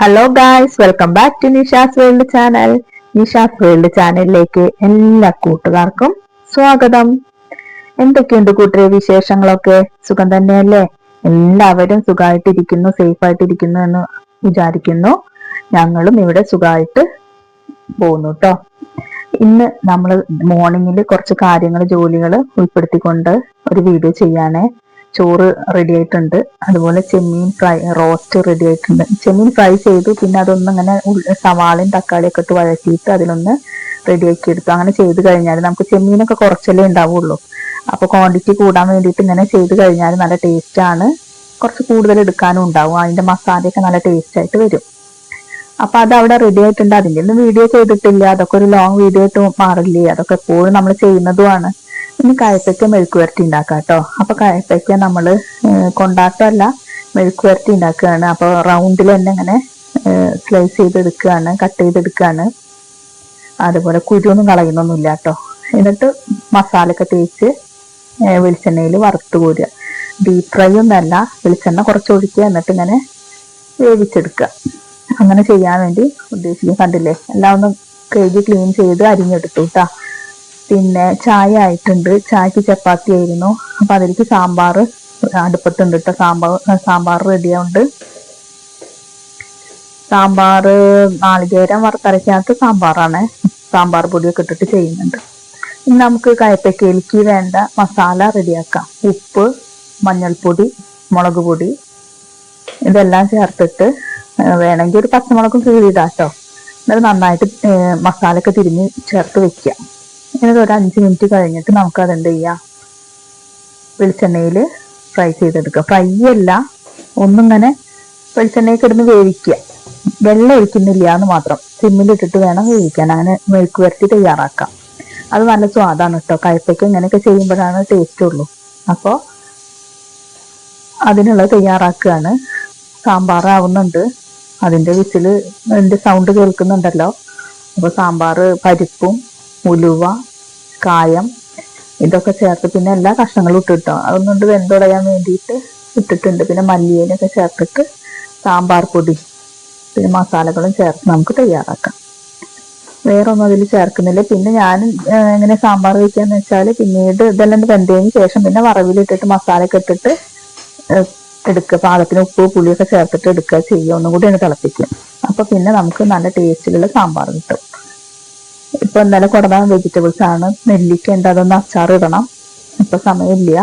Hello guys welcome back to Nisha's world channel Nisha's world ചാനലിലേക്ക് എല്ലാ കൂട്ടുകാർക്കും സ്വാഗതം. എന്തൊക്കെയുണ്ട് കൂട്ടരെ വിശേഷങ്ങളൊക്കെ? സുഖം തന്നെയല്ലേ? എല്ലാവരും സുഖമായിട്ടിരിക്കുന്നു സേഫ് ആയിട്ടിരിക്കുന്നു എന്ന് വിചാരിക്കുന്നു. ഞങ്ങളും ഇവിടെ സുഖമായിട്ട് പോകുന്നു കേട്ടോ ഇന്ന് നമ്മൾ മോർണിംഗിൽ കുറച്ച് കാര്യങ്ങൾ ജോലികൾ ഉൾപ്പെടുത്തിക്കൊണ്ട് ഒരു വീഡിയോ ചെയ്യാനേ ചോറ് റെഡി ആയിട്ടുണ്ട്. അതുപോലെ ചെമ്മീൻ ഫ്രൈ റോസ്റ്റ് റെഡി ആയിട്ടുണ്ട്. ചെമ്മീൻ ഫ്രൈ ചെയ്തു. പിന്നെ അതൊന്നും അങ്ങനെ സവാളയും തക്കാളിയൊക്കെ ഇട്ട് വഴറ്റിയിട്ട് അതിലൊന്ന് റെഡിയാക്കി എടുത്തു. അങ്ങനെ ചെയ്ത് കഴിഞ്ഞാൽ നമുക്ക് ചെമ്മീനൊക്കെ കുറച്ചല്ലേ ഉണ്ടാവുള്ളൂ. അപ്പൊ ക്വാണ്ടിറ്റി കൂടാൻ വേണ്ടിയിട്ട് ഇങ്ങനെ ചെയ്ത് കഴിഞ്ഞാൽ നല്ല ടേസ്റ്റ് ആണ്. കുറച്ച് കൂടുതൽ എടുക്കാനും ഉണ്ടാവും. അതിന്റെ മസാലയൊക്കെ നല്ല ടേസ്റ്റ് ആയിട്ട് വരും. അപ്പൊ അത് അവിടെ റെഡി ആയിട്ടുണ്ട്. അതിന്റെ ഒന്നും വീഡിയോ ചെയ്തിട്ടില്ല. അതൊക്കെ ഒരു ലോങ് വീഡിയോ ആയിട്ട് മാറില്ലേ? അതൊക്കെ എപ്പോഴും നമ്മൾ ചെയ്യുന്നതുമാണ് ഇനി കയപ്പയ്ക്ക മെഴുക്ക് വരട്ടി ഉണ്ടാക്കാം കേട്ടോ അപ്പൊ കയപ്പയ്ക്ക നമ്മൾ കൊണ്ടാട്ടമല്ല മെഴുക്ക് വരട്ടി ഉണ്ടാക്കുകയാണ് അപ്പോൾ റൗണ്ടിൽ തന്നെ ഇങ്ങനെ സ്ലൈസ് ചെയ്തെടുക്കുകയാണ് കട്ട് ചെയ്തെടുക്കുകയാണ് അതുപോലെ കുരുവൊന്നും കളയുന്നൊന്നുമില്ല കേട്ടോ എന്നിട്ട് മസാലയൊക്കെ തേച്ച് വെളിച്ചെണ്ണയിൽ വറുത്ത് കോരുക. ഡീപ് ഫ്രൈ ഒന്നല്ല വെളിച്ചെണ്ണ കുറച്ച് ഒഴിക്കുക എന്നിട്ട് ഇങ്ങനെ വേവിച്ചെടുക്കുക. അങ്ങനെ ചെയ്യാൻ വേണ്ടി ഉദ്ദേശിക്കും. കണ്ടില്ലേ? എല്ലാം ഒന്ന് കഴുകി ക്ലീൻ ചെയ്ത് അരിഞ്ഞെടുത്തു കേട്ടോ പിന്നെ ചായ ആയിട്ടുണ്ട്. ചായക്ക് ചപ്പാത്തി ആയിരുന്നു. അപ്പൊ അതിലേക്ക് സാമ്പാർ അടുപ്പത്തുണ്ട് കേട്ടോ സാമ്പാർ സാമ്പാർ റെഡിയാവുണ്ട് സാമ്പാർ നാളികേരം വറുത്തരയ്ക്കാത്ത സാമ്പാറാണ്. സാമ്പാർ പൊടിയൊക്കെ ഇട്ടിട്ട് ചെയ്യുന്നുണ്ട്. ഇനി നമുക്ക് കയപ്പയ്ക്കയിലേക്ക് വേണ്ട മസാല റെഡിയാക്കാം ഉപ്പ് മഞ്ഞൾപ്പൊടി മുളക് പൊടി. ഇതെല്ലാം ചേർത്തിട്ട് വേണമെങ്കിൽ ഒരു പച്ചമുളകും കീഴിടാട്ടോ എന്നിട്ട് നന്നായിട്ട് മസാലയൊക്കെ തിരിഞ്ഞ് ചേർത്ത് വെക്കുക. എന്നിട്ട് ഒരു അഞ്ച് മിനിറ്റ് കഴിഞ്ഞിട്ട് നമുക്ക് അത് എന്ത് ചെയ്യാം? വെളിച്ചെണ്ണയിൽ ഫ്രൈ ചെയ്തെടുക്കുക ഫ്രൈ അല്ല ഒന്നിങ്ങനെ വെളിച്ചെണ്ണയിൽ കിടന്ന് വേവിക്കുക. വെള്ളം ഒഴിക്കുന്നില്ല എന്ന് മാത്രം. സിമ്മിലിട്ടിട്ട് വേണം വേവിക്കാൻ. അങ്ങനെ മെഴുക്ക് വരട്ടി തയ്യാറാക്കാം. അത് നല്ല സ്വാദാണ് കേട്ടോ കയ്പയ്ക്ക് ഇങ്ങനെയൊക്കെ ചെയ്യുമ്പോഴാണ് ടേസ്റ്റ് ഉള്ളൂ. അപ്പോൾ അതിനുള്ള തയ്യാറാക്കുകയാണ്. സാമ്പാർ ആവുന്നുണ്ട്. അതിന്റെ വിസിൽ അതിന്റെ സൗണ്ട് കേൾക്കുന്നുണ്ടല്ലോ. അപ്പോൾ സാമ്പാർ പരിപ്പും ഉലുവ കായം ഇതൊക്കെ ചേർത്ത് പിന്നെ എല്ലാ കഷ്ണങ്ങളും ഇട്ടിട്ടോ അതൊന്നുകൊണ്ട് വെന്തുടയാൻ വേണ്ടിയിട്ട് ഇട്ടിട്ടുണ്ട്. പിന്നെ മല്ലിയിലൊക്കെ ചേർത്തിട്ട് സാമ്പാർ പൊടി പിന്നെ മസാലകളും ചേർത്ത് നമുക്ക് തയ്യാറാക്കാം. വേറെ ഒന്നും അതിൽ ചേർക്കുന്നില്ല. പിന്നെ ഞാൻ എങ്ങനെ സാമ്പാർ വയ്ക്കാന്ന് വെച്ചാൽ പിന്നീട് ഇതെല്ലാം വെന്തതിന് ശേഷം പിന്നെ വറവിലിട്ടിട്ട് മസാലയൊക്കെ ഇട്ടിട്ട് എടുക്കുക. പാകത്തിന് ഉപ്പ് പുളിയൊക്കെ ചേർത്തിട്ട് എടുക്കുക ചെയ്യുക. ഒന്നും കൂടി തിളപ്പിക്കും അപ്പൊ പിന്നെ നമുക്ക് നല്ല ടേസ്റ്റിലുള്ള സാമ്പാർ കിട്ടും. ഇപ്പൊ ഇന്നലെ കൊടുന്ന വെജിറ്റബിൾസ് ആണ്. നെല്ലിക്ക ഉണ്ട് അതൊന്ന് അച്ചാർ ഇടണം. ഇപ്പൊ സമയമില്ല.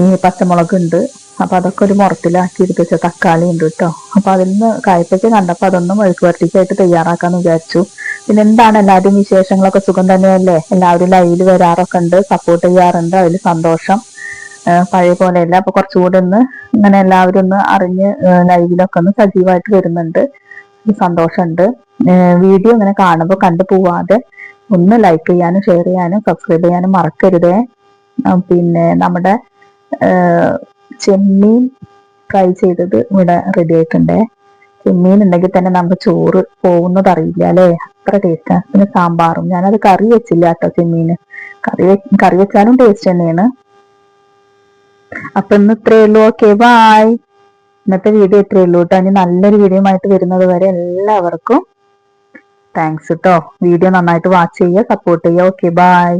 ഈ പച്ചമുളക് ഉണ്ട്. അപ്പൊ അതൊക്കെ ഒരു മുറത്തിലാക്കി എടുത്തു വെച്ച തക്കാളി ഉണ്ട് കേട്ടോ അപ്പൊ അതിൽ നിന്ന് കായ്പയ്ക്ക് കണ്ടപ്പോ അതൊന്നും മെഴുക്ക് വരട്ടിക്കായിട്ട് തയ്യാറാക്കാന്ന് വിചാരിച്ചു. പിന്നെ എന്താണ് എല്ലാവരും വിശേഷങ്ങളൊക്കെ? സുഖം തന്നെയല്ലേ? എല്ലാവരും ലൈവിൽ വരാറൊക്കെ ഉണ്ട്. സപ്പോർട്ട് ചെയ്യാറുണ്ട്. അതിൽ സന്തോഷം. പഴയ പോലെയല്ല. അപ്പൊ കുറച്ചുകൂടെ ഒന്ന് ഇങ്ങനെ എല്ലാവരും ഒന്ന് അറിഞ്ഞ് ലൈവിലൊക്കെ ഒന്ന് സജീവമായിട്ട് വരുന്നുണ്ട്. സന്തോഷമുണ്ട്. വീഡിയോ ഇങ്ങനെ കാണുമ്പോൾ കണ്ടു പോവാതെ ഒന്ന് ലൈക്ക് ചെയ്യാനും ഷെയർ ചെയ്യാനും സബ്സ്ക്രൈബ് ചെയ്യാനും മറക്കരുതേ. പിന്നെ നമ്മുടെ ചെമ്മീൻ ഫ്രൈ ചെയ്തത് ഇവിടെ റെഡി ആയിട്ടുണ്ടേ. ചെമ്മീൻ ഉണ്ടെങ്കിൽ തന്നെ നമുക്ക് ചോറ് പോകുന്നത് അറിയില്ല അല്ലേ? അത്ര ടേസ്റ്റാണ് പിന്നെ സാമ്പാറും. ഞാനത് കറി വെച്ചില്ല കേട്ടോ ചെമ്മീന് കറി കറി വെച്ചാലും ടേസ്റ്റ് തന്നെയാണ്. അപ്പൊ ഇന്ന് ഇത്രയേ ഉള്ളൂ. ഓക്കെ ബായ് ഇന്നത്തെ വീഡിയോ ഇത്രയേ ഉള്ളൂ കേട്ടോ ഇനി നല്ലൊരു വീഡിയോ ആയിട്ട് വരുന്നത് വരെ എല്ലാവർക്കും താങ്ക്സ് കേട്ടോ വീഡിയോ നന്നായിട്ട് വാച്ച് ചെയ്യുക സപ്പോർട്ട് ചെയ്യുക. Okay bye